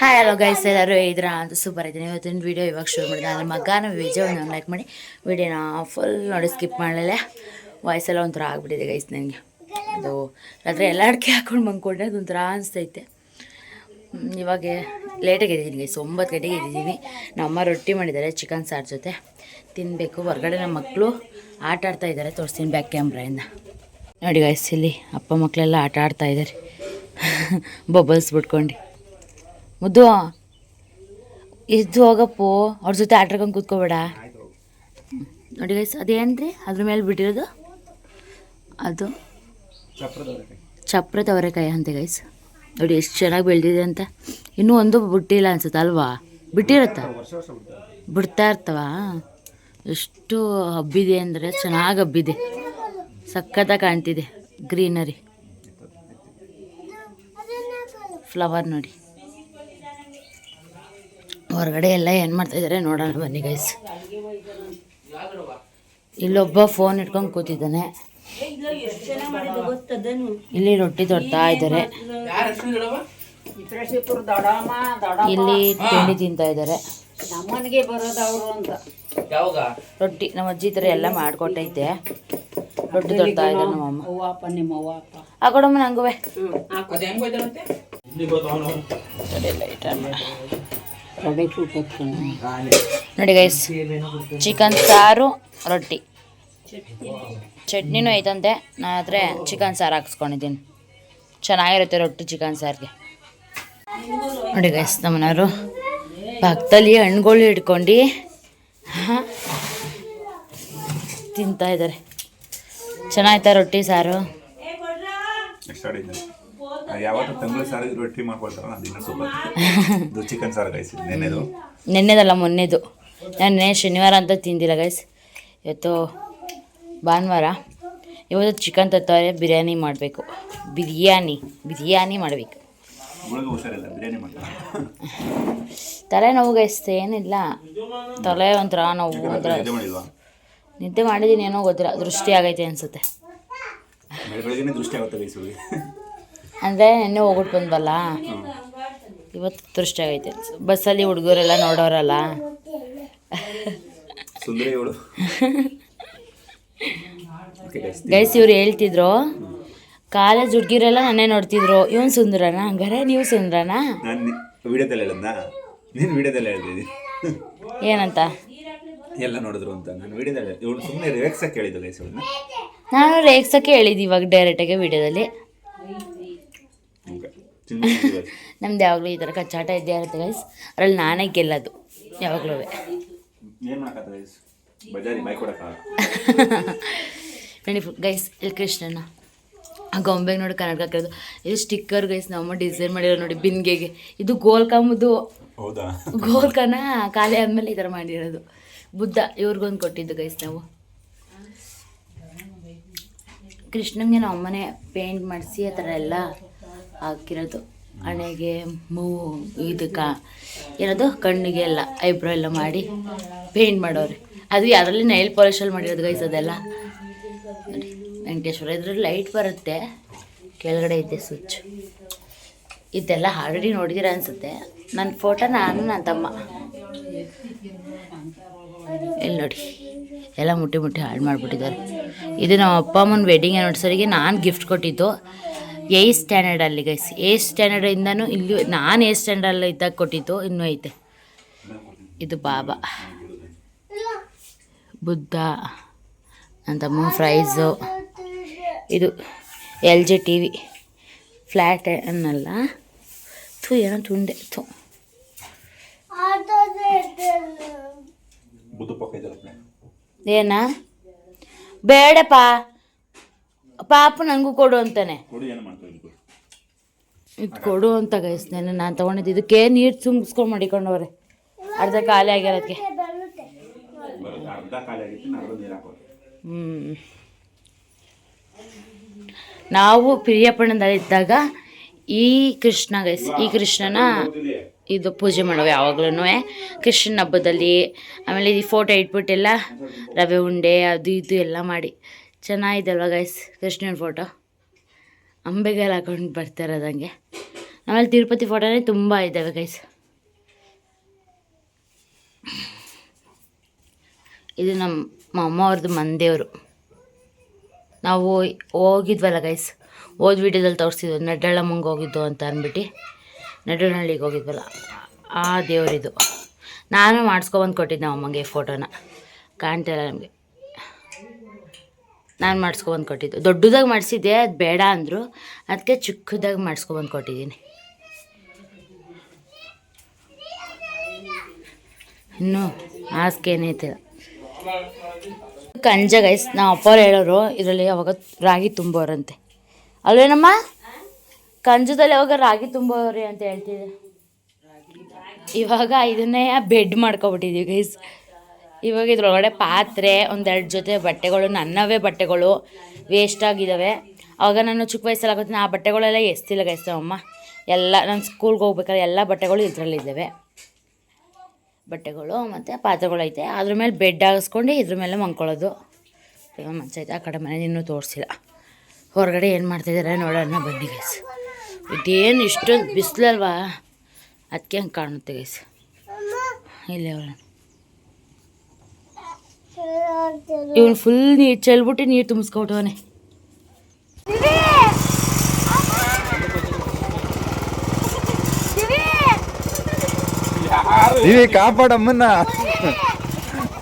Hi hello guys ಎಲ್ಲರೂ ಇದ್ರ ಅಂತ ಸೂಪರ್ ಇದ್ದೀನಿ. ಇವತ್ತಿನ ವೀಡಿಯೋ ಇವಾಗ ಶುರು ಮಾಡಿದೆ ನನ್ನ ಮಗನ ವಿಜಯವನ್ನು ಲೈಕ್ ಮಾಡಿ. ವಿಡಿಯೋನ ಫುಲ್ ನೋಡಿ ಸ್ಕಿಪ್ ಮಾಡಲಿಲ್ಲ. ವಾಯ್ಸೆಲ್ಲ ಒಂಥರ ಆಗ್ಬಿಟ್ಟಿದೆ ಗೈಸ್ ನನಗೆ ಅದು ರಾತ್ರಿ ಎಲ್ಲ ಅಡಿಕೆ ಹಾಕೊಂಡು ಬಂದ್ಕೊಂಡ್ರೆ ಅದೊಂಥರ ಅನಿಸ್ತೈತೆ. ಇವಾಗ ಲೇಟಾಗಿ ಇದ್ದೀನಿ ಗೈಸ್ ಒಂಬತ್ತು ಗಂಟೆಗೆ ಇದ್ದೀನಿ ನಮ್ಮ ರೊಟ್ಟಿ ಮಾಡಿದ್ದಾರೆ ಚಿಕನ್ ಸಾರು ಜೊತೆ. ತಿನ್ನಬೇಕು ಹೊರಗಡೆ ನಮ್ಮ ಮಕ್ಕಳು ಆಟ ಆಡ್ತಾ ಇದ್ದಾರೆ. ತೋರಿಸ್ತೀನಿ ಬ್ಯಾಕ್ ಕ್ಯಾಮ್ರಾಯಿಂದ ನೋಡಿ ಗೈಸ್ ಇಲ್ಲಿ ಅಪ್ಪ ಮಕ್ಕಳೆಲ್ಲ ಆಟ ಆಡ್ತಾ ಇದ್ದಾರೆ. ಬಬಲ್ಸ್ ಬಿಟ್ಕೊಂಡು. ಮುದ್ದು. ಎದ್ದು ಹೋಗಪ್ಪು, ಅವ್ರ ಜೊತೆ ಆಟಾಡ್ಕೊಂಡು ಕೂತ್ಕೋಬೇಡ. ನೋಡಿ ಗೈಸ್ ಅದೇನ್ರಿ ಅದ್ರ ಮೇಲೆ ಬಿಟ್ಟಿರೋದು ಅದು ಚಪ್ರ ತವರೆಕಾಯಿ ಅಂತೆ ಗೈಸ್ ನೋಡಿ ಎಷ್ಟು ಚೆನ್ನಾಗಿ ಬೆಳೆದಿದೆ ಅಂತ. ಇನ್ನೂ ಒಂದು ಬಿಟ್ಟಿಲ್ಲ ಅನ್ಸುತ್ತೆ ಅಲ್ವಾ? ಬಿಟ್ಟಿರತ್ತ ಬಿಡ್ತಾ ಇರ್ತವ? ಎಷ್ಟು ಹಬ್ಬಿದೆ ಅಂದರೆ ಚೆನ್ನಾಗಿ ಹಬ್ಬಿದೆ. ಸಖತ್ತಾಗಿ ಕಾಣ್ತಿದೆ ಗ್ರೀನರಿ. ಫ್ಲವರ್ ನೋಡಿ. ಹೊರಗಡೆ ಎಲ್ಲ ಏನು ಮಾಡ್ತಾ ಇದ್ದಾರೆ ನೋಡೋಣ ಬನ್ನಿ ಗೈಸ್ ಇಲ್ಲೊಬ್ಬ ಫೋನ್ ಇಟ್ಕೊಂಡು ಕೂತಿದ್ದಾನೆ. ಇಲ್ಲಿ ರೊಟ್ಟಿ ತೊಡ್ತಾ ಇದ್ದಾರೆ. ಇಲ್ಲಿ ತಿಂಡಿ ತಿಂತಾ ಇದ್ದಾರೆ. ನಮ್ಮನೆಗೆ ಬರೋದು ಅವರು ಅಂತ. ರೊಟ್ಟಿ ನಮ್ಮ ಅಜ್ಜಿ ತರ ಎಲ್ಲ ಮಾಡ್ಕೊಟ್ಟೈತೆ. ರೊಟ್ಟಿ ತೊಡ್ತಾ ಇದ್ದಾರೆ ನಮ್ಮಮ್ಮ. ಅಮ್ಮ ನಿಮ್ಮ ಅವ್ವಪ್ಪ ಆ ಕೊಡಮ್ಮ ನಂಗುವೆ ಲೈಟ್ ನೋಡಿ ಗೈಸ್ ಚಿಕನ್ ಸಾರು, ರೊಟ್ಟಿ. ಚಟ್ನಿನೂ ಐತಂತೆ ನಾನು ಆದರೆ ಚಿಕನ್ ಸಾರು ಹಾಕ್ಸ್ಕೊಂಡಿದ್ದೀನಿ. ಚೆನ್ನಾಗಿರುತ್ತೆ ರೊಟ್ಟಿ ಚಿಕನ್ ಸಾರಿಗೆ. ನೋಡಿ ಗೈಸ್ ನಮ್ಮನವರು ಪಕ್ಕದಲ್ಲಿ ಹಣ್ಣುಗಳು ಹಿಡ್ಕೊಂಡು ತಿಂತಾ ಇದ್ದಾರೆ. ಚೆನ್ನಾಯ್ತಾ ರೊಟ್ಟಿ ಸಾರು? ಯಾವತ್ತು ತಂಗ್ಳು ಸಾರಿಗೆ ರೊಟ್ಟಿ ಮಾಡ್ಕೊಳ್ತಾರ ಅದು ಇನ್ನೂ ಸೂಪರ್. ಇದು ಚಿಕನ್ ಸಾರು ಗೈಸ್ ನೆನ್ನೆದು. ನೆನ್ನೆದಲ್ಲ ಮೊನ್ನೆದು. ನಾನು ನೆನ್ನೆ ಶನಿವಾರ ಅಂತ ತಿಂದಿಲ್ಲ ಗೈಸ್ ಇವತ್ತು ಭಾನುವಾರ. ಇವತ್ತು ಚಿಕನ್ ತತ್ತವರೆ ಬಿರಿಯಾನಿ ಮಾಡಬೇಕು. ಬಿರಿಯಾನಿ ಬಿರಿಯಾನಿ ಮಾಡಬೇಕು. ತಲೆನೋವು ಗೈಸ್ ಏನಿಲ್ಲ. ತಲೆ ಒಂಥರ ನೋವು ಒಂಥರ ನಿದ್ದೆ ಮಾಡಿದ್ದೀನಿ ಏನೋ ಗೊತ್ತಿಲ್ಲ ದೃಷ್ಟಿ ಆಗೈತೆ ಅನಿಸುತ್ತೆ. ದೃಷ್ಟಿ ಆಗುತ್ತೆ ಅಂದರೆ ನೆನ್ನೆ ಹೋಗ್ಬಿಟ್ಟು ಬಂದ್ವಲ್ಲ? ಇವತ್ತು ದೃಷ್ಟಿ ಆಗೈತೆ. ಬಸ್ಸಲ್ಲಿ ಹುಡುಗರೆಲ್ಲ ನೋಡೋರಲ್ಲ? ಗೈಸ್ ಇವ್ರು ಹೇಳ್ತಿದ್ರು ಕಾಲೇಜ್ ಹುಡುಗಿರೆಲ್ಲ ನನ್ನೇ ನೋಡ್ತಿದ್ರು. ಇವನ್ ಸುಂದರನ? ಹಂಗಾರೆ ನೀವು ಸುಂದರನ? ಏನಂತ? ಎಲ್ಲ ನೋಡಿದ್ರು ಅಂತ. ನಾನು ವಿಡಿಯೋದಲ್ಲಿ ಇವಳು ಸುಮ್ಮನೆ ರಿವೆಕ್ಸಕ್ಕೆ ಹೇಳಿದ್ದು ಗೈಸ್ ನಾನು ರೇಗ್ಸಕ್ಕೆ ಹೇಳಿದ್ದು ಇವಾಗ ಡೈರೆಕ್ಟಾಗಿ ವಿಡಿಯೋದಲ್ಲಿ. ನಮ್ದು ಯಾವಾಗಲೂ ಈ ಥರ ಕಚ್ಚಾಟ ಇದ್ದೇ ಇರುತ್ತೆ ಗೈಸ್ ಅದ್ರಲ್ಲಿ ನಾನೇ ಗೆಲ್ಲೋದು ಯಾವಾಗಲೂ ನೋಡಿ ಗೈಸ್ ಇಲ್ಲಿ ಕೃಷ್ಣನ ಆ ಗೊಂಬೆಗೆ ನೋಡಿ ಕನ್ನಡಕ ಹಾಕಿರೋದು. ಇದು ಸ್ಟಿಕ್ಕರ್ ಗೈಸ್ ನಮ್ಮ ಡಿಸೈನ್ ಮಾಡಿರೋ ನೋಡಿ ಬಿನ್ಗೆಗೆ ಇದು ಗೋಲ್ಕಂಬದು ಗೋಲ್ಕನ ಖಾಲಿ ಆದಮೇಲೆ ಈ ಥರ ಮಾಡಿರೋದು. ಬುದ್ಧ ಇವ್ರಿಗೊಂದು ಕೊಟ್ಟಿದ್ದು ಗೈಸ್ ನಾವು. ಕೃಷ್ಣಂಗೆ ನಾವು ಅಮ್ಮನೆ ಪೇಂಟ್ ಮಾಡಿಸಿ ಆ ಥರ ಎಲ್ಲ ಹಾಕಿರೋದು. ಹಣೆಗೆ ಮೂ ಇದಕ್ಕೆ ಏನದು, ಕಣ್ಣಿಗೆ ಎಲ್ಲ ಐಬ್ರೋ ಎಲ್ಲ ಮಾಡಿ ಪೇಂಟ್ ಮಾಡೋರೆ ಅದು ಯಾರಲ್ಲಿ ನೈಲ್ ಪಾಲಿಶಲ್ಲಿ ಮಾಡಿರೋದು ಗೈಸ್ ಅದೆಲ್ಲ? ವೆಂಕಟೇಶ್ವರ, ಇದ್ರಲ್ಲಿ ಲೈಟ್ ಬರುತ್ತೆ. ಕೆಳಗಡೆ ಇದೆ ಸ್ವಿಚ್ ಇದೆಲ್ಲ ಆಲ್ರೆಡಿ ನೋಡಿದಿರ ಅನಿಸುತ್ತೆ. ನನ್ನ ಫೋಟೋ ನಾನು ನನ್ನ ತಮ್ಮ. ಎಲ್ಲಿ ನೋಡಿ, ಎಲ್ಲ ಮುಟ್ಟಿ ಮುಟ್ಟಿ ಹಾಳು ಮಾಡಿಬಿಟ್ಟಿದ್ದಾರೆ. ಇದು ನಮ್ಮ ಅಪ್ಪ ಅಮ್ಮನ ವೆಡ್ಡಿಂಗ್ ಆ್ಯನಿವರ್ಸರಿಗೆ ನಾನು ಗಿಫ್ಟ್ ಕೊಟ್ಟಿದ್ದು. ಏಯ್ತ್ ಸ್ಟ್ಯಾಂಡರ್ಡಲ್ಲಿ ಗೈಸ್ ಏಯ್ತ್ ಸ್ಟ್ಯಾಂಡರ್ಡಿಂದನೂ ಇಲ್ಲಿ ನಾನು ಏಯ್ತ್ ಸ್ಟ್ಯಾಂಡರ್ಡಲ್ಲಿ ಇದ್ದಾಗ ಕೊಟ್ಟಿದ್ದು, ಇನ್ನೂ ಐತೆ. ಇದು ಬಾಬಾ. ಬುದ್ಧ ಅಂತ ಮೂ ಫ್ರೈಸು ಇದು L G T V flat ಅನ್ನಲ್ಲ. ಥೂ, ಏನೋ ತುಂಡೆ. ಥೂ. ಏನ? ಬೇಡಪ್ಪ. ಪಾಪ ನನಗೂ ಕೊಡು ಅಂತಾನೆ. ಇದು ಕೊಡು ಅಂತ ಗೈಸ್ನೇನೆ ನಾನು ತೊಗೊಂಡಿದ್ದು. ಇದಕ್ಕೆ ನೀರು ತುಂಬಿಸ್ಕೊಂಡು ಮಡಿಕೊಂಡವ್ರೆ. ಅರ್ಧ ಖಾಲಿ ಆಗಿರೋದಕ್ಕೆ ಹ್ಞೂ ನಾವು ಪ್ರಿಯಪಣ್ಣದಲ್ಲಿದ್ದಾಗ ಈ ಕೃಷ್ಣ ಗೈಸ್ ಈ ಕೃಷ್ಣನ ಇದು ಪೂಜೆ ಮಾಡುವ ಯಾವಾಗ್ಲೂ ಕೃಷ್ಣನ ಹಬ್ಬದಲ್ಲಿ ಆಮೇಲೆ ಈ ಫೋಟೋ ಇಟ್ಬಿಟ್ಟೆಲ್ಲ ರವೆ ಉಂಡೆ ಅದು ಇದು ಎಲ್ಲ ಮಾಡಿ. ಚೆನ್ನಾಗಿದೆ ಅಲ್ವಾ ಗೈಸ್ ಕೃಷ್ಣನ ಫೋಟೋ ಅಂಬೆಗೆಲ್ಲ ಹಾಕೊಂಡು ಬರ್ತಾ ಇರೋದಂಗೆ. ಆಮೇಲೆ ತಿರುಪತಿ ಫೋಟೋನೇ ತುಂಬ ಇದ್ದಾವೆ ಗೈಸ್ ಇದು ನಮ್ಮ ಅಮ್ಮ ಅವ್ರದ್ದು ಮಂದೇವರು ನಾವು ಹೋಗಿದ್ವಲ್ಲ ಗೈಸ್ ಹೋದ ವೀಡಿಯೋದಲ್ಲಿ ತೋರಿಸಿದ್ವು ನಡ್ಡಳಮ್ಮಂಗೆ ಹೋಗಿದ್ದು ಅಂತ ಅಂದ್ಬಿಟ್ಟು ನಡ್ಡಳಹಳ್ಳಿಗೆ ಹೋಗಿದ್ವಲ್ಲ, ಆ ದೇವರಿದು. ನಾನು ಮಾಡಿಸ್ಕೊಬಂದು ಕೊಟ್ಟಿದ್ದೆ ಅಮ್ಮಂಗೆ ಫೋಟೋನ ಕಾಣ್ತಾಯಿಲ್ಲ ನಮಗೆ. ನಾನು ಮಾಡಿಸ್ಕೊಬಂದು ಕೊಟ್ಟಿದ್ದು. ದೊಡ್ಡದಾಗಿ ಮಾಡಿಸಿದ್ದೆ, ಅದು ಬೇಡ ಅಂದರು. ಅದಕ್ಕೆ ಚಿಕ್ಕದಾಗಿ ಮಾಡಿಸ್ಕೊಬಂದು ಕೊಟ್ಟಿದ್ದೀನಿ. ಇನ್ನು ಆಸ್ಕೆ ಏನೈತಿಲ್ಲ ಕಂಜ ಗೈಸ್ ನಾವು ಅಪ್ಪವ್ರು ಹೇಳೋರು, ಇದರಲ್ಲಿ ಅವಾಗ ರಾಗಿ ತುಂಬೋರಂತೆ. ಅಲ್ವೇನಮ್ಮ? ಕಂಜದಲ್ಲಿ ಅವಾಗ ರಾಗಿ ತುಂಬೋರಿ ಅಂತ ಹೇಳ್ತಿದ್ದೆ. ಇವಾಗ ಇದನ್ನೇ ಬೆಡ್ ಮಾಡ್ಕೊಬಿಟ್ಟಿದ್ದೀವಿ ಗೈಸ್ ಇವಾಗ ಇದ್ರೊಳಗಡೆ ಪಾತ್ರೆ, ಒಂದೆರಡು ಜೊತೆ ಬಟ್ಟೆಗಳು, ನನ್ನವೇ ಬಟ್ಟೆಗಳು ವೇಸ್ಟ್ ಆಗಿದ್ದಾವೆ ಅವಾಗ ನಾನು ಚಿಕ್ಕ ವಯಸ್ಸಲ್ಲಿ ಆ ಬಟ್ಟೆಗಳೆಲ್ಲ ಎಸ್ತಿಲ್ಲ ನಮ್ಮಮ್ಮ ಎಲ್ಲ ನಾನು ಸ್ಕೂಲ್ಗೆ ಹೋಗ್ಬೇಕಾದ್ರೆ ಎಲ್ಲ ಬಟ್ಟೆಗಳು ಇದರಲ್ಲಿದ್ದಾವೆ ಬಟ್ಟೆಗಳು ಮತ್ತು ಪಾತ್ರೆಗಳೈತೆ ಅದ್ರ ಮೇಲೆ ಬೆಡ್ ಆಗಿಸ್ಕೊಂಡು ಇದ್ರ ಮೇಲೆ ಮಲ್ಕೊಳ್ಳೋದು. ಮಂಚ ಐತೆ ಆ ಕಡೆ ಮನೆ ಇನ್ನೂ ತೋರಿಸಿಲ್ಲ. ಹೊರಗಡೆ ಏನು ಮಾಡ್ತಿದ್ದಾರೆ ನೋಡೋಣ ಬನ್ನಿ ಗೈಸ್ ಇದೇನು ಇಷ್ಟೊಂದು ಬಿಸಿಲಲ್ವಾ? ಅದಕ್ಕೆ ಹಂಗೆ ಕಾಣುತ್ತೆ ಗೈಸ್ ಇಲ್ಲೇ ಅವಳ ಇವನು ಫುಲ್ ನೀರು ಚೆಲ್ಬಿಟ್ಟು ನೀರು ತುಂಬಿಸ್ಕೊಟ್ಟವನೆ ಇವಿ ಕಾಪಾಡ ಅಮ್ಮನ್ನ.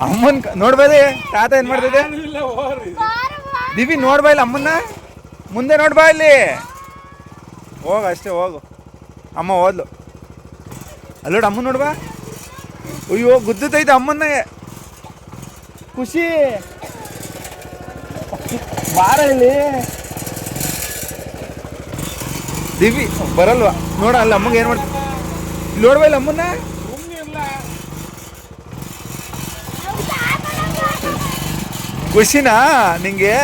ಅಮ್ಮನ್ ನೋಡ್ಬೇಡಿ, ತಾತ ಏನ್ ಮಾಡ್ತಿದೆ? ದಿವಿ ನೋಡ್ಬಾ ಇಲ್ಲಿ ಅಮ್ಮನ್ನ. ಮುಂದೆ ನೋಡ್ಬಾ ಇಲ್ಲಿ. ಹೋಗ ಅಷ್ಟೇ, ಹೋಗು. ಅಮ್ಮ ಹೋದ್ಲು ಅಲ್ಲೋಡ, ಅಮ್ಮನ್ ನೋಡ್ಬಾ ಅಯ್ಯೋ, ಗುದ್ದತೈತೆ ಅಮ್ಮನ್ನ. ಖುಷಿ. ಬಾರ ಇಲ್ಲಿ ದಿವಿ ಬರಲ್ವಾ? ನೋಡ ಅಲ್ಲಿ ಅಮ್ಮಂಗೆ ಏನು ಮಾಡ್ತೀವಿ ಇಲ್ಲಿ ಇಲ್ಲ ಅಮ್ಮನ್ನ? ಖುಷಿನಾ ನಿಂಗೆ?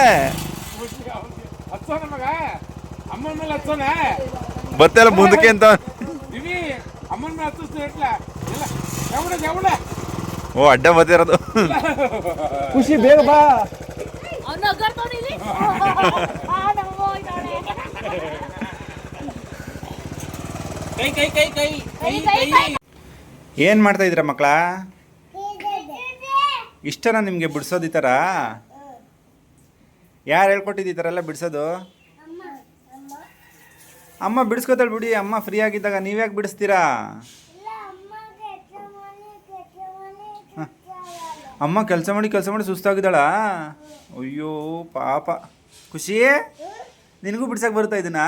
ಬತ್ತಲ್ಲ ಮಗ ಅಮ್ಮನ ಮೇಲೆ ಹಚ್ಚೋನ ಬತ್ತೆಲ್ಲ ಮುಂದಕ್ಕೆ ಅಂತ. ಅಮ್ಮನ ಮೇಲೆ ಹತ್ತಿಸ್ತಾ ಇಲ್ಲ ಯಾವ ಓ, ಅಡ್ಡ ಬತ್ತಿರೋದು ಖುಷಿ, ಬೇಗ ಬಾ. ಏನ್ ಮಾಡ್ತಾ ಇದ್ರ ಮಕ್ಕಳ? ಇಷ್ಟನ ನಿಮಗೆ ಬಿಡಿಸೋದು ಈ ಥರ ಯಾರು ಹೇಳ್ಕೊಟ್ಟಿದ್ದು ಈ ಥರ ಎಲ್ಲ ಬಿಡಿಸೋದು? ಅಮ್ಮ ಬಿಡಿಸ್ಕೋತಾಳೆ ಬಿಡಿ, ಅಮ್ಮ ಫ್ರೀ ಆಗಿದ್ದಾಗ ನೀವ್ಯಾಕೆ ಬಿಡಿಸ್ತೀರಾ? ಅಮ್ಮ ಕೆಲಸ ಮಾಡಿ ಕೆಲಸ ಮಾಡಿ ಸುಸ್ತಾಗಿದ್ದಾಳ? ಅಯ್ಯೋ ಪಾಪ. ಖುಷಿ? ನಿನಗೂ ಬಿಡ್ಸಕ್ಕೆ ಬರುತ್ತಾ ಇದನ್ನ?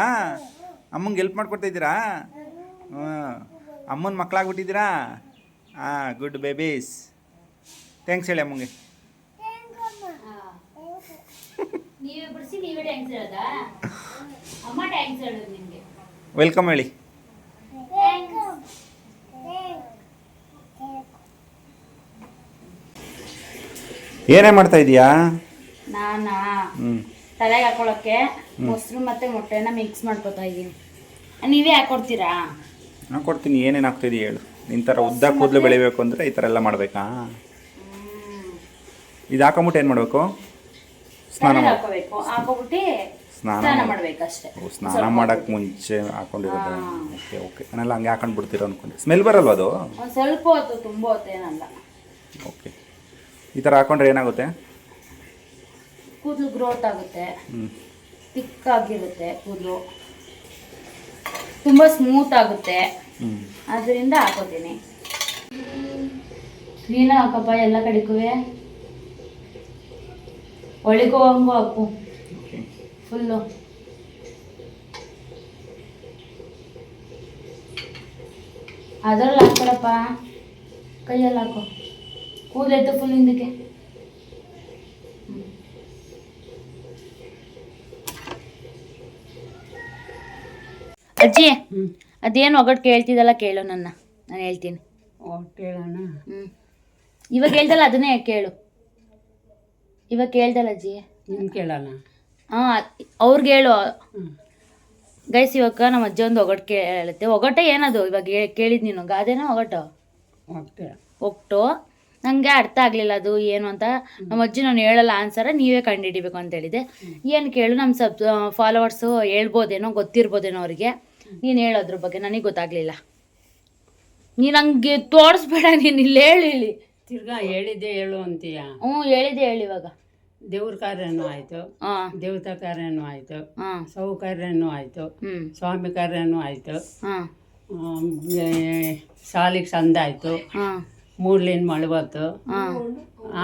ಅಮ್ಮಂಗೆ ಹೆಲ್ಪ್ ಮಾಡ್ಕೊಡ್ತಾ ಇದ್ದೀರಾ? ಹಾಂ ಅಮ್ಮನ ಮಕ್ಕಳಾಗ್ಬಿಟ್ಟಿದ್ದೀರಾ ಹಾಂ ಗುಡ್ ಬೇಬೀಸ್ ಥ್ಯಾಂಕ್ಸ್ ಹೇಳಿ ಅಮ್ಮಂಗೆ. ವೆಲ್ಕಮ್ ಬಿಡಿಸಿ ನೀವೇ ಟ್ಯಾಂಕ್ಸ್ ಹೇಳೋದಾ ಅಮ್ಮ ಟ್ಯಾಂಕ್ಸ್ ಹೇಳೋದು ನಿಮಗೆ ವೆಲ್ಕಮ್ ಹೇಳಿ ಏನೇ ಮಾಡ್ತಾ ಇದೀಯಾ? ನಾನಾ? ತಲೆಗೆ ಹಾಕೊಳ್ಳೋಕ್ಕೆ ಮೊಸರು ಮತ್ತೆ ಮೊಟ್ಟೆನ ಮಿಕ್ಸ್ ಮಾಡ್ಕೊತಾ ಇದ್ದೀನಿ ನೀವೇ ಹಾಕೊಡ್ತೀರಾ? ನಾನು ಕೊಡ್ತೀನಿ. ಏನೇನು ಹಾಕ್ತಿದೀಯ ಹೇಳು. ನಿನ್ನ ಥರ ಉದ್ದ ಕೂದಲು ಬೆಳಿಬೇಕು ಅಂದರೆ ಈ ಥರ ಎಲ್ಲ ಮಾಡಬೇಕಾ? ಇದು ಹಾಕೊಂಬಿಟ್ಟು ಏನು ಮಾಡಬೇಕು? ಸ್ನಾನ ಹಾಕೋಬೇಕು. ಹಾಕೋಬಿಟ್ಟು ಸ್ನಾನ ಮಾಡಬೇಕಷ್ಟೇ. ಸ್ನಾನ ಮಾಡೋಕ್ಕೆ ಮುಂಚೆ ಹಾಕೊಂಡಿರೋದು. Okay okay. ನಾನೆಲ್ಲ ಹಂಗೆ ಹಾಕೊಂಡು ಬಿಡ್ತೀರೋ ಅನ್ಕೊಂಡೆ. ಸ್ಮೆಲ್ ಬರಲ್ವಾ ಅದು? ಸ್ವಲ್ಪ ಹೊತ್ತು ತುಂಬ ಹೊತ್ತೇನಲ್ಲ ಓಕೆ. ಈ ಥರ ಹಾಕೊಂಡ್ರೆ ಏನಾಗುತ್ತೆ? ಕೂದಲು ಗ್ರೋತ್ ಆಗುತ್ತೆ. ತಿಕ್ ಆಗಿರುತ್ತೆ ಕೂದಲು. ತುಂಬ ಸ್ಮೂತ್ ಆಗುತ್ತೆ. ಅದರಿಂದ ಹಾಕೋತೀನಿ. ನೀನು ಹಾಕಪ್ಪ ಎಲ್ಲ ಕಡೆಗೂ. ಒಳಗೂ ಹಂಗೂ ಹಾಕು. ಫುಲ್ಲು. ಅದರಲ್ಲಿ ಹಾಕ್ಬೇಡಪ್ಪ. ಕೈಯಲ್ಲಿ ಹಾಕು. ಕೂದಲೆತ್ತು ಫುಲ್ ಹಿಂದಕ್ಕೆ. ಅಜ್ಜಿ ಅದೇನು ಒಗಟ್ ಕೇಳ್ತಿದ್ದಲ್ಲ ಕೇಳು ನನ್ನ ನಾನು ಹೇಳ್ತೀನಿ. ಕೇಳೋಣ? ಹ್ಞೂ ಇವಾಗ ಹೇಳ್ದಲ್ಲ ಅದನ್ನೇ ಕೇಳು. ಇವಾಗ ಕೇಳ್ದಲ್ಲ ಅಜ್ಜಿ? ನಿನ್ ಕೇಳೋಣ? ಹಾಂ ಅವ್ರಿಗೆ ಹೇಳು. ಗೈಸ್ ಇವಾಗ ನಮ್ಮ ಅಜ್ಜಿ ಒಂದು ಒಗಟ್ ಕೇಳುತ್ತೆ. ಒಗಟೆ ಏನದು? ಇವಾಗ ಕೇಳಿದ್ ನೀನು. ಗಾದೆನ ಒಗಟು? ಒಟ್ಟು ನನಗೆ ಅರ್ಥ ಆಗಲಿಲ್ಲ ಅದು ಏನು ಅಂತ. ನಮ್ಮ ಅಜ್ಜಿ ನಾನು ಹೇಳಲ್ಲ ಆನ್ಸರ ನೀವೇ ಕಂಡುಹಿಡಿಬೇಕು ಅಂತ ಹೇಳಿದೆ. ಏನು ಕೇಳು ನಮ್ಮ ಸಬ್ ಫಾಲೋವರ್ಸು ಹೇಳ್ಬೋದೇನೋ ಗೊತ್ತಿರ್ಬೋದೇನೋ ಅವರಿಗೆ. ನೀನು ಹೇಳೋದ್ರ ಬಗ್ಗೆ ನನಗೆ ಗೊತ್ತಾಗ್ಲಿಲ್ಲ. ನೀನು ಹಂಗೆ ತೋರಿಸ್ಬೇಡ ನೀನು ಇಲ್ಲಿ ಹೇಳಿ ಇಲ್ಲಿ ತಿರ್ಗಾ ಹೇಳಿದ್ದೆ ಹೇಳು ಅಂತೀಯ? ಹ್ಞೂ ಹೇಳಿದೆ ಹೇಳಿ ಇವಾಗ. ದೇವ್ರ ಕಾರ್ಯನೂ ಆಯಿತು. ಹಾಂ ದೇವತಾ ಕಾರ್ಯನೂ ಆಯಿತು. ಹಾಂ ಸೌಕರ್ಯನೂ ಆಯಿತು. ಹ್ಞೂ ಸ್ವಾಮಿ ಕಾರ್ಯನೂ ಆಯಿತು. ಹಾಂ ಸಾಲಿಗೆ ಸಂದ ಆಯಿತು ಹಾಂ ಮೂರ್ಲಿನ ಮಳುವತ್ತು.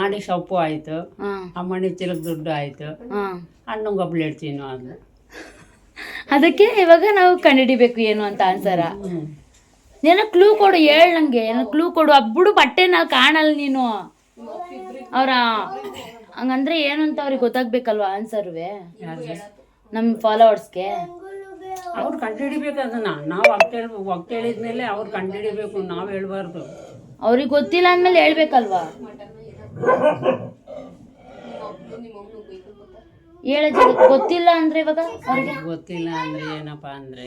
ಆಡಿ ಸೊಪ್ಪು ಆಯಿತು. ಹಾಂ. ಅಮ್ಮಣಿ ಚಿಲಕ ದುಡ್ಡು ಆಯಿತು. ಹಣ್ಣು ಇಡ್ತೀನಿ ಅದು. ಅದಕ್ಕೆ ಇವಾಗ ನಾವು ಕಂಡಿಡಿಬೇಕು ಏನು ಅಂತ ಆನ್ಸರ ಏನೋ ಕ್ಲೂ ಕೊಡು ಹೇಳ ನನಗೆ ಏನೋ ಕ್ಲೂ ಕೊಡು. ಅಬ್ಬುಡು ಬಟ್ಟೆ ನಾವು ಕಾಣಲ್ಲ ನೀನು. ಅವ್ರ ಹಂಗಂದ್ರೆ ಏನು ಅಂತ ಅವ್ರಿಗೆ ಗೊತ್ತಾಗ್ಬೇಕಲ್ವಾ ಆನ್ಸರ್ವೆ ನಮ್ಮ ಫಾಲೋವರ್ಸ್ಗೆ ಅವ್ರು ಕಂಡುಹಿಡಿಬೇಕು ಅದನ್ನ. ನಾವು ಒಗ್ತೇಳಿ ಒಗ್ತೇಳಿದ್ಮೇಲೆ ಅವ್ರು ಕಂಡುಹಿಡಿಬೇಕು ನಾವು ಹೇಳ್ಬಾರ್ದು. ಅವ್ರಿಗೆ ಗೊತ್ತಿಲ್ಲ ಅಂದಮೇಲೆ ಹೇಳ್ಬೇಕಲ್ವಾ? ಹೇಳ ಗೊತ್ತಿಲ್ಲ ಅಂದ್ರೆ ಇವಾಗ ಅವ್ರಿಗೆ? ಗೊತ್ತಿಲ್ಲ ಅಂದ್ರೆ ಏನಪ್ಪಾ ಅಂದ್ರೆ